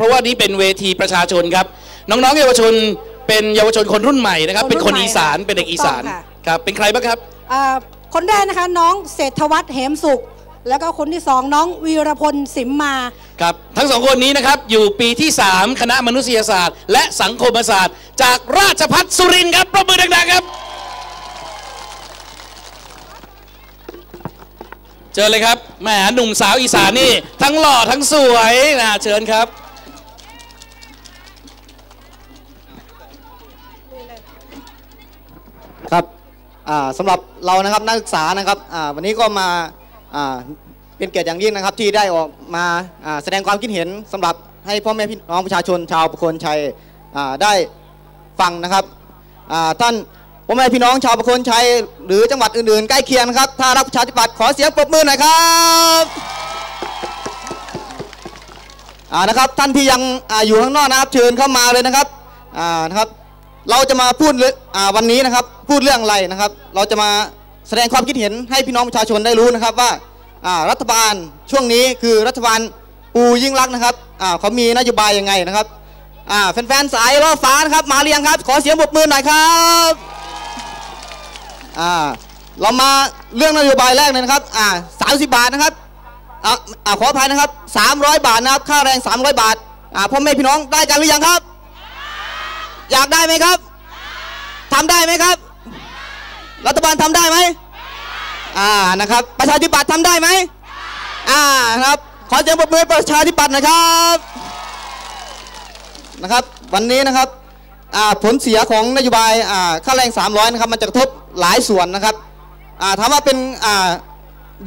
เพราะว่านี่เป็นเวทีประชาชนครับ น้องๆเยาวชนเป็นเยาวชนคนรุ่นใหม่นะครับ เป็นคนอีสานเป็นเด็กอีสานถูกต้องค่ะครับเป็นใครบ้างครับอ่าคนแรกนะคะน้องเศรษฐวัฒน์เหมสุข แล้วก็คนที่สองน้องวีรพลสิมมาครับทั้งสองคนนี้นะครับอยู่ปีที่ 3 คณะมนุษยศาสตร์ และสังคมศาสตร์ จากราชพัฒสุรินทร์ครับปรบมือดังๆครับ เจอเลยครับแหมหนุ่มสาวอีสานนี่ ทั้งหล่อทั้งสวยนะเชิญครับครับ สำหรับเรานะครับนักศึกษานะครับวันนี้ก็มาเป็นเกียรติอย่างยิ่งนะครับ ที่ได้ออกมาแสดงความคิดเห็นสำหรับให้พ่อแม่พี่น้องประชาชนชาวประโคนชัยได้ฟังนะครับท่านพ่อแม่พี่น้องชาวประโคนชัยหรือจังหวัดอื่นๆใกล้เคียงนะครับ ถ้ารักประชาธิปัตย์ขอเสียงปรบมือหน่อยครับนะครับท่านที่ยังออยู่ข้างนอกนะครับเชิญเข้ามาเลยนะครับนะครับ เราจะมาพูดวันนี้นะครับ พูดเรื่องอะไรนะครับ เราจะมาแสดงความคิดเห็นให้พี่น้องประชาชนได้รู้นะครับว่ารัฐบาลช่วงนี้คือรัฐบาลปูยิ่งรักนะครับเขามีนโยบายยังไงนะครับแฟนๆสายล่อฟ้านะครับ มาเรียงครับ ขอเสียงปรบมือหน่อยครับเรามาเรื่องนโยบายแรกเลยนะครับสามสิบบาทนะครับอ่าอ่าขออภัยนะครับสามร้อยบาทนะครับ ค่าแรงสามร้อยบาทพ่อแม่พี่น้องได้กันหรือยังครับ อยากได้ไหมครับทำได้ไหมครับ รัฐบาลทำได้ไหมอ่านะครับ ประชาธิปัตย์ทำได้ไหมอ่านะครับ ขอเสียงปรบมือประชาธิปัตย์นะครับนะครับ วันนี้นะครับอ่าผลเสียของนโยบายอ่าค่าแรง 300นะครับมันจะกระทบหลายส่วนนะครับอ่าถามว่าเป็นอ่า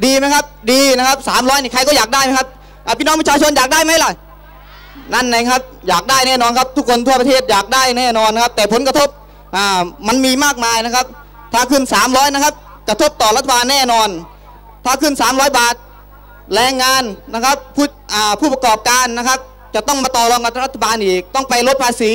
ดีไหมครับ ดีนะครับ 300นี่ใครก็อยากได้ไหมครับพี่น้องประชาชนอยากได้ไหมล่ะ นั่นเองครับอยากได้แน่นอนครับ ทุกคนทั่วประเทศอยากได้แน่นอนครับ แต่ผลกระทบอ่ามันมีมากมายนะครับ ถ้าขึ้น 300 นะครับ กระทบต่อรัฐบาลแน่นอน ถ้าขึ้น 300 บาทแรงงานนะครับผู้ผู้ประกอบการนะครับ จะต้องมาต่อรองกับรัฐบาลอีก ต้องไปลดภาษี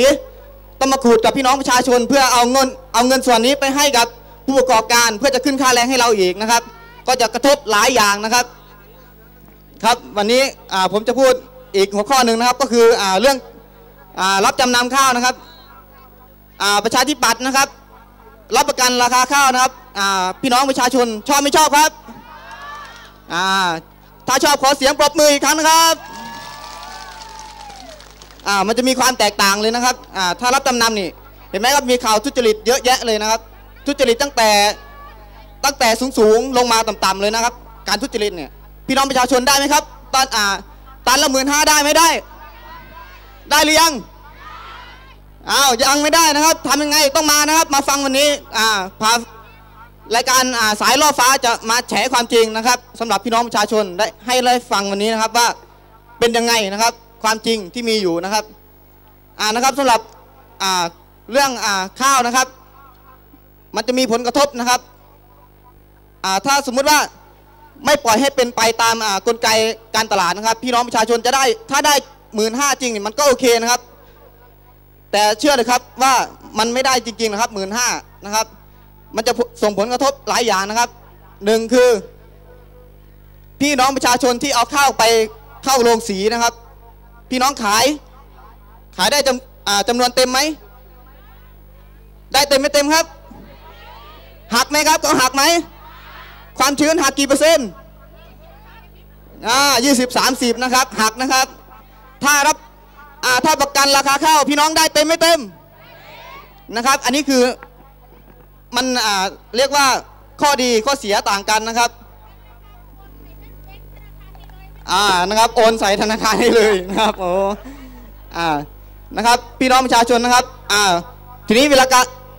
ต้องมาขูดกับพี่น้องประชาชน เพื่อเอาเงินเอาเงินส่วนนี้ไปให้กับผู้ประกอบการ เพื่อจะขึ้นค่าแรงให้เราอีกนะครับ ก็จะกระทบหลายอย่างนะครับ ครับวันนี้ผมจะพูด อีกหัวข้อหนึ่งนะครับก็คืออเรื่องอรับจำนำข้าวนะครับประชาธิปัตย์นะครับ รับประกันราคาข้าวนะครับพี่น้องประชาชนชอบไม่ชอบครับถ้าชอบขอเสียงปรบมืออีกครั้งนะครับมันจะมีความแตกต่างเลยนะครับถ้ารับจำนำนี่เห็นไหมครับมีข่าวทุจริตเยอะแยะเลยนะครับ ทุจริตตั้งแต่ตั้งแต่สูงๆลงมาต่ำๆเลยนะครับ การทุจริตเนี่ยพี่น้องประชาชนได้ไหมครับตอนอ่า ตันละหมื่นห้าได้ไหมได้ ได้หรือยังอ้าวยังไม่ได้นะครับทำยังไงต้องมานะครับ มาฟังวันนี้อ่าพารายการอ่าสายล่อฟ้าจะมาแฉความจริงนะครับสำหรับพี่น้องประชาชนได้ให้ได้ฟังวันนี้นะครับว่าเป็นยังไงนะครับ ความจริงที่มีอยู่นะครับอ่านะครับสำหรับอ่าเรื่องอ่าข้าวนะครับ มันจะมีผลกระทบนะครับอ่าถ้าสมมุติว่า ไม่ปล่อยให้เป็นไปตามกลไกการตลาดนะครับ พี่น้องประชาชนจะได้ถ้าได้หมื่นห้าจริงนี่มันก็โอเคนะครับ แต่เชื่อเลยครับว่ามันไม่ได้จริงๆนะครับหมื่นห้านะครับ มันจะส่งผลกระทบหลายอย่างนะครับหนึ่งคือ พี่น้องประชาชนที่เอาข้าวไปเข้าโรงสีนะครับ พี่น้องขาย ขายได้จำจำนวนเต็มไหมได้เต็มไม่เต็มครับ หักไหมครับต้องหักไหม ความชื้นหักกี่เปอร์เซ็นต์อ่ายี่สิบสามสิบนะครับ หักนะครับ ถ้ารับอ่าถ้าประกันราคาข้าวพี่น้องได้เต็มไม่เต็มนะครับ อันนี้คือมันอ่าเรียกว่าข้อดีข้อเสียต่างกันนะครับอ่านะครับโอนใส่ธนาคารให้เลยนะครับโอ้อ่านะครับพี่น้องประชาชนนะครับอ่าทีนี้เวลา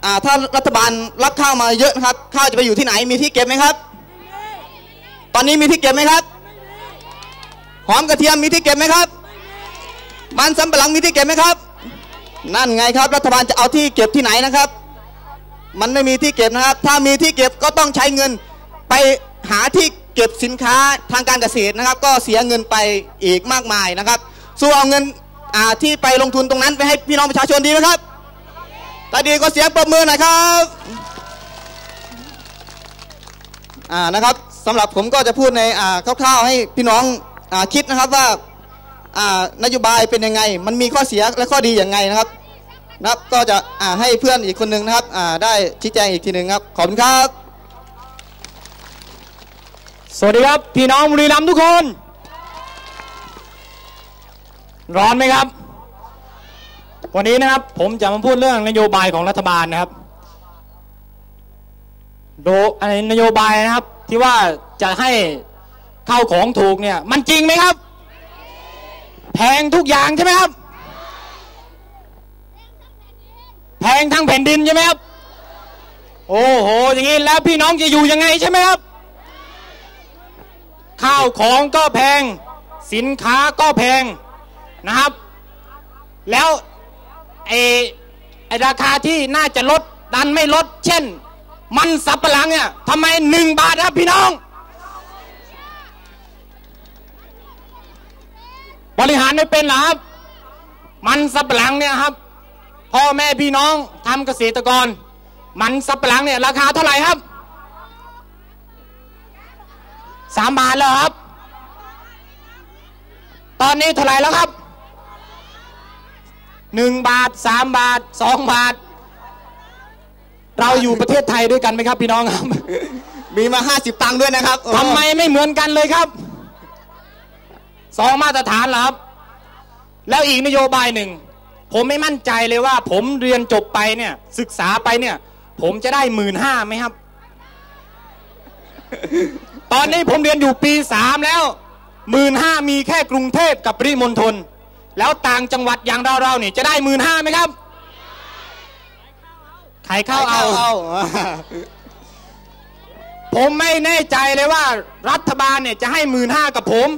อ่าถ้ารัฐบาลรับข้าวมาเยอะนะครับข้าวจะไปอยู่ที่ไหนมีที่เก็บไหมครับ ตอนนี้มีที่เก็บไหมครับ หอมกระเทียมมีที่เก็บไหมครับ มันสำปะหลังมีที่เก็บไหมครับ นั่นไงครับ รัฐบาลจะเอาที่เก็บที่ไหนนะครับ มันไม่มีที่เก็บนะครับ ถ้ามีที่เก็บก็ต้องใช้เงินไปหาที่เก็บสินค้าทางการเกษตรนะครับ ก็เสียเงินไปอีกมากมายนะครับ สู้เอาเงินที่ไปลงทุนตรงนั้นไปให้พี่น้องประชาชนดีไหมครับ ถ้าดีก็เสียงปรบมือหน่อยครับ นะครับสำหรับผมก็จะพูดในอ่าคร่าวๆให้พี่น้องอ่าคิดนะครับว่าอ่านโยบายเป็นยังไง มันมีข้อเสียและข้อดีอย่างไงนะครับนะครับก็จะอ่าให้เพื่อนอีกคนหนึ่งนะครับอ่าได้ชี้แจงอีกทีหนึ่งครับขอบคุณครับ สวัสดีครับพี่น้องบุรีรัมย์ทุกคน ร้อนไหมครับ วันนี้นะครับผมจะมาพูดเรื่องนโยบายของรัฐบาลนะครับ โดนนโยบายนะครับ ที่ว่าจะให้ข้าวของถูกเนี่ย มันจริงไหมครับ แพงทุกอย่างใช่ไหมครับ แพงทั้งแผ่นดินใช่ไหมครับ โอ้โหอย่างนี้แล้วพี่น้องจะอยู่ยังไงใช่ไหมครับ ข้าวของก็แพง สินค้าก็แพงนะครับ แล้วไอไอราคาที่น่าจะลดดันไม่ลด เช่น มันสับปะหลังเนี่ยทำไมหนึ่งบาทครับพี่น้อง บริหารไม่เป็นเหรอครับ มันสับปะหลังเนี่ยครับ พ่อแม่พี่น้องทำเกษตรกร มันสับปะหลังเนี่ยราคาเท่าไหร่ครับสามบาทแล้วครับ ตอนนี้เท่าไหร่แล้วครับหนึ่งบาทสามบาทสองบาท เราอยู่ประเทศไทยด้วยกันไหมครับ พี่น้องครับ มีมา 50 ตังค์ด้วยนะครับทำไมไม่เหมือนกันเลยครับสองมาตรฐานเหรอครับ แล้วอีกนโยบายหนึ่ง ผมไม่มั่นใจเลยว่า ผมเรียนจบไปเนี่ย ศึกษาไปเนี่ย ผมจะได้หมื่นห้าไหมครับ ตอนนี้ผมเรียนอยู่ปีสามแล้วหมื่นห้ามีแค่กรุงเทพกับปริมณฑลแล้วต่างจังหวัดอย่างเราเราๆเนี่ยจะได้หมื่นห้าไหมครับ ขายข้าวเอาเอา ผมไม่แน่ใจเลยว่า รัฐบาลเนี่ยจะให้หมื่นห้ากับผม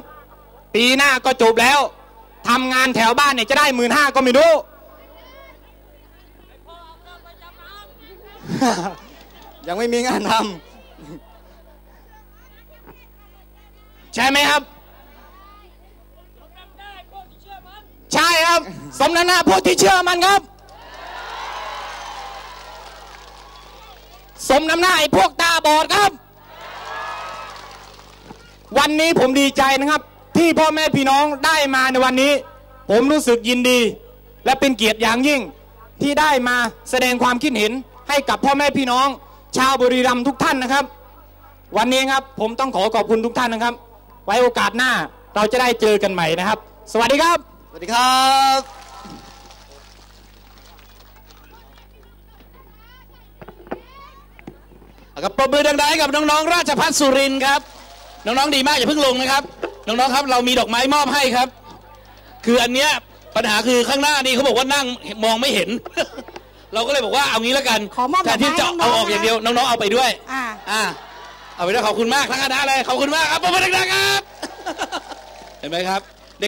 ปีหน้าก็จบแล้วทำงานแถวบ้านเนี่ยจะได้หมื่นห้าก็ไม่รู้ยังไม่มีงานทใช่ไหมครับ ใช่ครับ สมน้ำหน้าพวกที่เชื่อมันครับ มน้ำหน้าไอ้พวกตาบอดครับ วันนี้ผมดีใจนะครับ ที่พ่อแม่พี่น้องได้มาในวันนี้ ผมรู้สึกยินดี และเป็นเกียรติอย่างยิ่งที่ได้มาแสดงความคิดเห็นให้กับพ่อแม่พี่น้อง ชาวบุรีรัมย์ทุกท่านนะครับ วันนี้ครับผมต้องขอขอบคุณทุกท่านนะครับ ไว้โอกาสหน้าเราจะได้เจอกันใหม่นะครับ สวัสดีครับ สวัสดีครับ เอากับปรบมือดังๆให้กับน้องๆ ราชพัฒสุรินทร์ครับ น้องๆดีมากอย่าเพิ่งลงนะครับ น้องๆครับเรามีดอกไม้มอบให้ครับ คืออันเนี้ยปัญหาคือข้างหน้านี่เขาบอกว่านั่งมองไม่เห็น เราก็เลยบอกว่าเอางี้แล้วกันขอมอบดแทอกนไม้ที่จะให้น้เอาองๆออกอย่างนะเดียวน้องๆเอาไปด้วยอ่า อ่าเอาไปด้วยขอบคุณมากทั้งคณะเลยขอบคุณมากครับปรบมือดังๆครับ เห็นไหมครับ